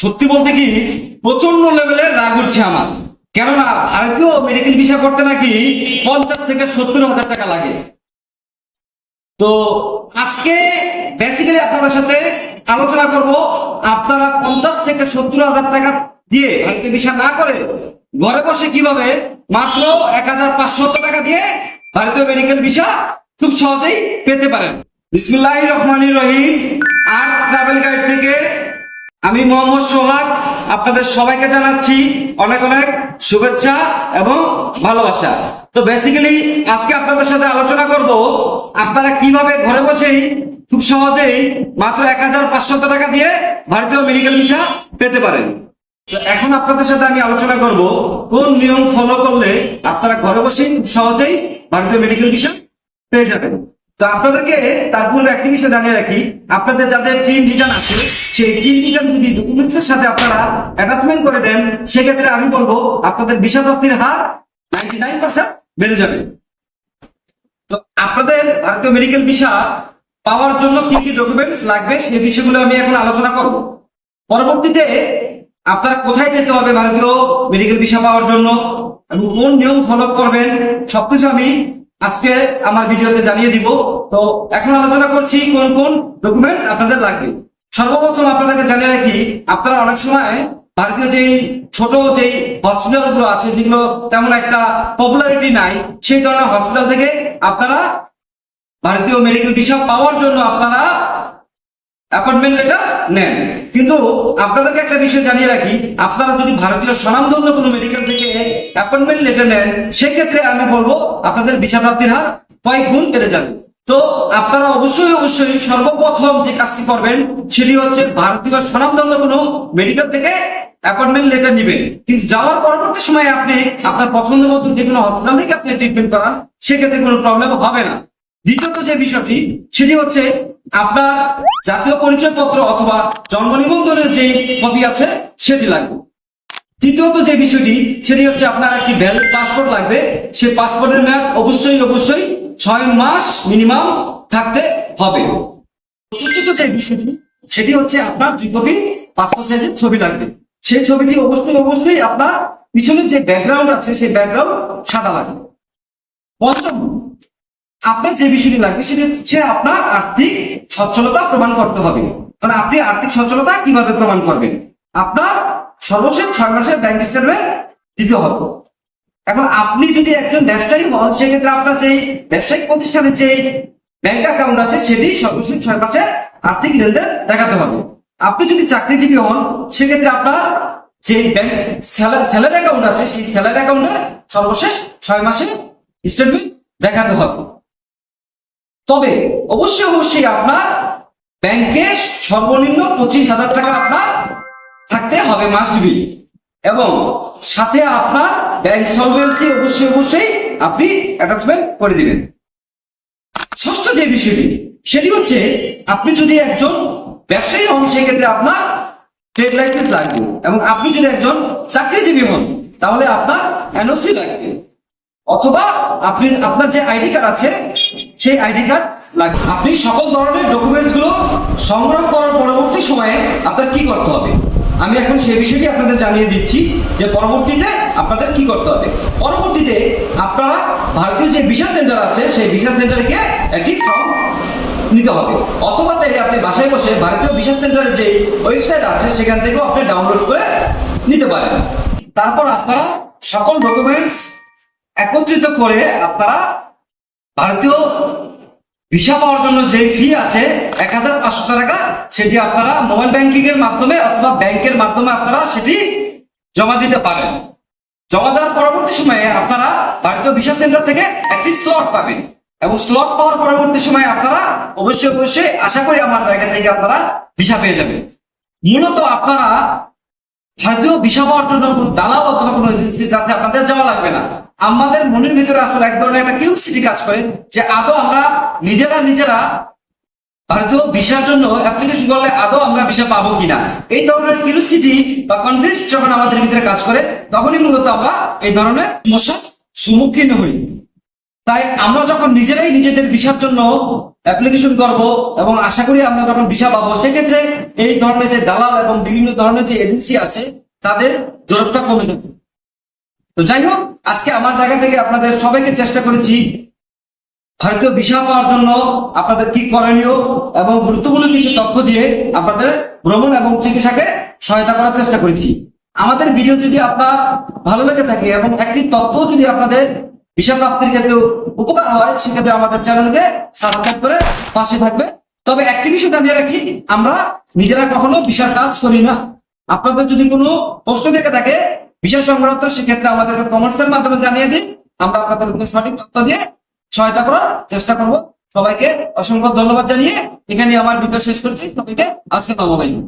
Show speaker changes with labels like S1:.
S1: সত্যি বলতে কি প্রচণ্ড লেভেলের রাগ উঠছে আমার। কেননা, ভারতীয় মেডিকেল ভিসা করতে নাকি পঞ্চাশ থেকে সত্তর হাজার টাকা লাগে। তো আজকে বেসিক্যালি আপনাদের সাথে আলোচনা করব, আপনারা পঞ্চাশ থেকে সত্তর হাজার টাকা দিয়ে ভারতীয় ভিসা না করে ঘরে বসে কীভাবে মাত্র এক হাজার পাঁচশো টাকা দিয়ে ভারতীয় মেডিকেল ভিসা খুব সহজেই পেতে পারেন। বিসমুল্লাহ রহমান রহিম। আর ট্রাভেল গাইড থেকে আমি মোহাম্মদ সোহাগ, আপনাদের সবাইকে জানাচ্ছি অনেক অনেক শুভেচ্ছা এবং ভালোবাসা। তো বেসিক্যালি আজকে আপনাদের সাথে আলোচনা করব, আপনারা কীভাবে ঘরে বসেই খুব সহজেই মাত্র এক হাজার পাঁচশত টাকা দিয়ে ভারতীয় মেডিকেল ভিসা পেতে পারেন। তো এখন আপনাদের সাথে আমি আলোচনা করব, কোন নিয়ম ফলো করলে আপনারা ঘরে বসেই খুব সহজেই ভারতীয় মেডিকেল ভিসা পেয়ে যাবেন। তো আপনাদেরকে তার পূর্বে একটি বিষয় জানিয়ে রাখি, আপনাদের যাদের টিম রিটার্ন আছে, সেই টিম রিটার্ন যদি ডকুমেন্টস এর সাথে আপনারা অ্যাটাচমেন্ট করে দেন, সেক্ষেত্রে আমি বলব আপনাদের ভিসা প্রাপ্তির হার নাইনটি নাইন পার্সেন্ট বেড়ে যাবে। তো আপনাদের ভারতীয় মেডিকেল ভিসা পাওয়ার জন্য কি কি ডকুমেন্টস লাগবে সেই বিষয়গুলো আমি এখন আলোচনা করব। পরবর্তীতে আপনারা কোথায় যেতে হবে ভারতীয় মেডিকেল ভিসা পাওয়ার জন্য এবং কোন নিয়ম ফলো করবেন, সবকিছু আমি আজকে আমার ভিডিওতে জানিয়ে দিব। তো এখন আলোচনা করছি কোন কোন ডকুমেন্টস আপনাদের লাগবে। সর্বপ্রথম আপনাদেরকে জানিয়ে রাখি, আপনারা অনেক সময় ভারতীয় যেই ছোট যেই হসপিটালগুলো আছে, যেগুলো তেমন একটা পপুলারিটি নাই, সেই ধরনের হসপিটাল থেকে আপনারা ভারতীয় মেডিকেল ভিসা পাওয়ার জন্য আপনারা অ্যাপয়েন্টমেন্ট লেটার নেন। কিন্তু আপনাদেরকে একটা বিষয় জানিয়ে রাখি, আপনারা যদি ভারতীয় স্বনামধন্য কোনো মেডিকেল থেকে অ্যাপয়েন্টমেন্ট লেটার নেন, সেক্ষেত্রে আমি বলব আপনাদের ভিসা প্রাপ্তির হার কয়েক গুণ বেড়ে যাবে। তো আপনারা অবশ্যই অবশ্যই সর্বপ্রথম যে কাজটি করবেন, সেটি হচ্ছে ভারতীয় স্বনামধন্য কোনো মেডিকেল থেকে অ্যাপয়েন্টমেন্ট লেটার নেবেন। কিন্তু যাওয়ার পরবর্তী সময় আপনি আপনার পছন্দ মতো যে কোনো হসপিটাল থেকে আপনি ট্রিটমেন্ট করান, সেক্ষেত্রে কোনো প্রবলেম হবে না। দ্বিতীয়ত যে বিষয়টি, সেটি হচ্ছে আপনার জাতীয় পরিচয় পত্র অথবা জন্ম নিবন্ধনের যে কপি আছে, সেটি লাগবে। তৃতীয়ত যে বিষয়টি, সেটি হচ্ছে আপনার একটি ভ্যালিড পাসপোর্ট লাগবে। সেই পাসপোর্টের মেয়াদ অবশ্যই অবশ্যই ছয় মাস মিনিমাম থাকতে হবে। চতুর্থ যে বিষয়টি, সেটি হচ্ছে আপনার দুই কপি পাসপোর্ট সাইজের ছবি লাগবে। সেই ছবিটি অবশ্যই অবশ্যই আপনার পিছনের যে ব্যাকগ্রাউন্ড আছে, সেই ব্যাকগ্রাউন্ড সাদা লাগবে। পঞ্চম আপনার যে বিষয়টি লাগবে সেটি হচ্ছে আপনার আর্থিক সচ্ছলতা প্রমাণ করতে হবে। কারণ আপনি আর্থিক সচ্ছলতা কীভাবে প্রমাণ করবেন? আপনার সর্বশেষ ছয় মাসের ব্যাংক স্টেটমেন্ট দিতে হবে। এখন আপনি যদি একজন ব্যবসায়ী হন, সেক্ষেত্রে আপনার যে ব্যবসায়িক প্রতিষ্ঠানের যে ব্যাংক অ্যাকাউন্ট আছে, সেটি সর্বশেষ ছয় মাসের আর্থিক লেনদেন দেখাতে হবে। আপনি যদি চাকরিজীবী হন, সেক্ষেত্রে আপনার যে ব্যাংক স্যালারি অ্যাকাউন্ট আছে, সেই স্যালারি অ্যাকাউন্টে সর্বশেষ ছয় মাসের স্টেটমেন্ট দেখাতে হবে। তবে অবশ্যই অবশ্যই আপনার ব্যাংকে সর্বনিম্ন পঁচিশ হাজার টাকা আপনার থাকতে হবে মাস্ট বি এবং সাথে আপনার ব্যাংক সলভেন্সি অবশ্যই অবশ্যই আপনি অ্যাটাচমেন্ট করে দিবেন। ষষ্ঠ যে বিষয়টি, সেটি হচ্ছে আপনি যদি একজন ব্যবসায়ী হন, সেক্ষেত্রে আপনার ট্রেড লাইসেন্স লাগবে। এবং আপনি যদি একজন চাকরিজীবী হন, তাহলে আপনার এনওসি লাগবে। অথবা আপনি, আপনার যে আইডি কার্ড আছে সেই আইডি কার্ড লাগবে। আপনি সকল ধরনের ডকুমেন্টসগুলো সংগ্রহ করার পরবর্তী সময়ে আপনার কি করতে হবে? আমি এখন সেই বিষয়টি আপনাদের জানিয়ে দিচ্ছি যে পরবর্তীতে আপনাদের কি করতে হবে? পরবর্তীতে আপনারা ভারতীয় যে ভিসা সেন্টার আছে, সেই ভিসা সেন্টারকে একটি ফর্ম নিতে হবে। অথবা চাইলে আপনি বাসায় বসে ভারতীয় ভিসা সেন্টারের যে ওয়েবসাইট আছে, সেখান থেকেও আপনি ডাউনলোড করে নিতে পারেন। তারপর আপনারা সকল ডকুমেন্টস একত্রিত করে আপনারা ভারতীয় ভিসা পাওয়ার জন্য যে ফি আছে, এক হাজার পাঁচশো টাকা, সেটি আপনারা মোবাইল ব্যাংকিং এর মাধ্যমে অথবা ব্যাংকের মাধ্যমে আপনারা সেটি জমা দিতে পারেন। জমা দেওয়ার পরবর্তী সময়ে আপনারা ভারতীয় ভিসা সেন্টার থেকে একটি স্লট পাবেন এবং স্লট পাওয়ার পরবর্তী সময়ে আপনারা অবশ্যই অবশ্যই আশা করি আমার জায়গা থেকে আপনারা ভিসা পেয়ে যাবেন। মূলত আপনারা ভারতীয় ভিসা পাওয়ার জন্য দালাল অথবা কোনো এজেন্সির কাছে আপনাদের যাওয়া লাগবে না। আমাদের মনের ভিতরে আসলে এক ধরনের একটা কিউরিসিটি কাজ করে যে আদৌ আমরা নিজেরা নিজেরা ভারতীয় ভিসার জন্য অ্যাপ্লিকেশন করলে আদৌ আমরা ভিসা পাবো কিনা? এই ধরনের কিউরিসিটি বা কনফিউজ যখন আমাদের ভিতরে কাজ করে, তখনই মূলত আমরা এই ধরনের সমস্যার সম্মুখীন হই। তাই আমরা যখন নিজেরাই নিজেদের ভিসার জন্য অ্যাপ্লিকেশন করব এবং আশা করি আমরা যখন ভিসা পাবো, সেক্ষেত্রে এই ধরনের যে দালাল এবং বিভিন্ন ধরনের যে এজেন্সি আছে, তাদের জোরটা কমে যাবে। তো যাই হোক, আজকে আমার জায়গা থেকে আপনাদের সবাইকে চেষ্টা করেছি ভারতীয় ভিসা পাওয়ার জন্য আপনাদের কি করণীয় এবং গুরুত্বপূর্ণ কিছু তথ্য দিয়ে আপনাদের ভ্রমণ এবং চিকিৎসাকে সহায়তা করার চেষ্টা করেছি। আমাদের ভিডিও যদি আপনার ভালো লেগে থাকে এবং একটি তথ্য যদি আপনাদের ভিসা প্রাপ্তির ক্ষেত্রে উপকার হয়, সেক্ষেত্রে আমাদের চ্যানেলকে সাবস্ক্রাইব করে পাশে থাকবে। তবে একটি বিষয় জানিয়ে রাখি, আমরা নিজেরা কখনো ভিসার কাজ করি না। আপনাদের যদি কোনো প্রশ্ন থেকে থাকে ভিসা সংক্রান্ত, সেক্ষেত্রে আমাদেরকে কমার্সের মাধ্যমে জানিয়ে দিন। আমরা আপনাদের সঠিক তথ্য দিয়ে সহায়তা করার চেষ্টা করব। সবাইকে অসংখ্য ধন্যবাদ জানিয়ে এখানে আমার ভিডিও শেষ করছি। সবাইকে আসসালামু